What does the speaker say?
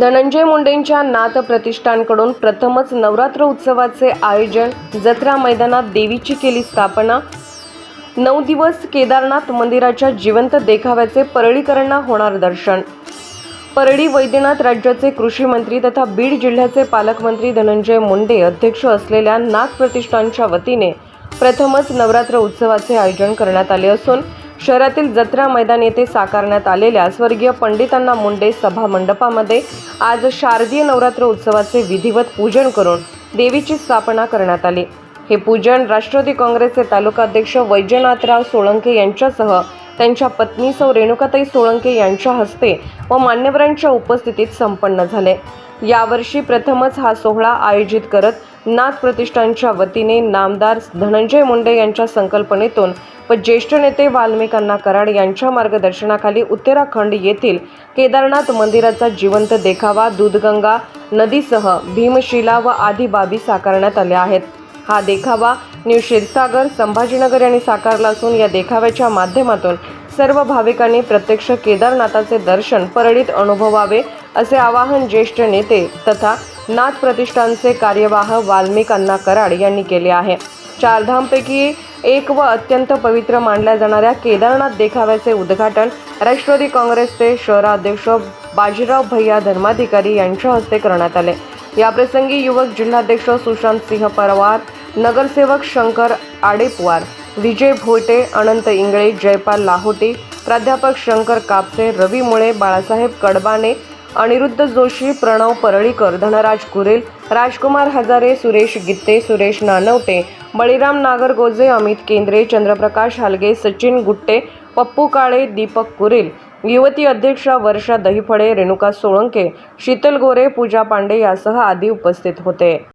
धनंजय मुंडेंच्या नाथ प्रतिष्ठानकडून प्रथमच नवरात्र उत्सवाचे आयोजन जत्रा मैदानात देवीची केली स्थापना. नऊ दिवस केदारनाथ मंदिराच्या जिवंत देखाव्याचे परळीकरांना होणार दर्शन. परळी वैद्यनाथ राज्याचे कृषी मंत्री तथा बीड जिल्ह्याचे पालकमंत्री धनंजय मुंडे अध्यक्ष असलेल्या नाथ प्रतिष्ठानच्या वतीने प्रथमच नवरात्र उत्सवाचे आयोजन करण्यात आले असून शहरातील जत्रा मैदान येथे साकारण्यात आलेल्या स्वर्गीय पंडितांना मुंडे सभा मंडपामध्ये आज शारदीय नवरात्र उत्सवाचे विधिवत पूजन करून देवीची स्थापना करण्यात आली. हे पूजन राष्ट्रवादी काँग्रेसचे तालुकाध्यक्ष वैजनाथराव सोळंके यांच्यासह त्यांच्या पत्नी सौ रेणुकाताई सोळंके यांच्या हस्ते व मान्यवरांच्या उपस्थितीत संपन्न झाले. यावर्षी प्रथमच हा सोहळा आयोजित करत नाथ प्रतिष्ठानच्या वतीने नामदार धनंजय मुंडे यांच्या संकल्पनेतून व ज्येष्ठ नेते वाल्मिकांना कराड यांच्या मार्गदर्शनाखाली उत्तराखंड येथील केदारनाथ मंदिराचा जिवंत देखावा दूधगंगा नदीसह भीमशिला व आदी बाबी साकारण्यात आल्या आहेत. हा देखावा न्यू क्षीरसागर संभाजीनगर यांनी साकारला असून या देखाव्याच्या माध्यमातून सर्व भाविकांनी प्रत्यक्ष केदारनाथाचे दर्शन परळीत अनुभवावे असे आवाहन ज्येष्ठ नेते तथा नाथ प्रतिष्ठानचे कार्यवाह वाल्मिक अण्णा कराड यांनी केले आहे. चारधामपैकी एक व अत्यंत पवित्र मानल्या जाणाऱ्या केदारनाथ देखाव्याचे उद्घाटन राष्ट्रवादी काँग्रेसचे शहराध्यक्ष बाजीराव भैया धर्माधिकारी यांच्या हस्ते करण्यात आले. याप्रसंगी युवक जिल्हाध्यक्ष सुशांत सिंह परवार नगरसेवक शंकर आडेपवार विजय भोटे अनंत इंगळे जयपाल लाहोटी प्राध्यापक शंकर कापसे रवी मुळे बाळासाहेब कडबाने अनिरुद्ध जोशी प्रणव परळीकर धनराज कुरेल राजकुमार हजारे सुरेश गित्ते सुरेश नानवटे बळीराम नागरगोजे अमित केंद्रे चंद्रप्रकाश हालगे सचिन गुट्टे पप्पू काळे दीपक कुरेल युवती अध्यक्षा वर्षा दहिफळे रेणुका सोळंके शीतल गोरे पूजा पांडे यासह आदी उपस्थित होते.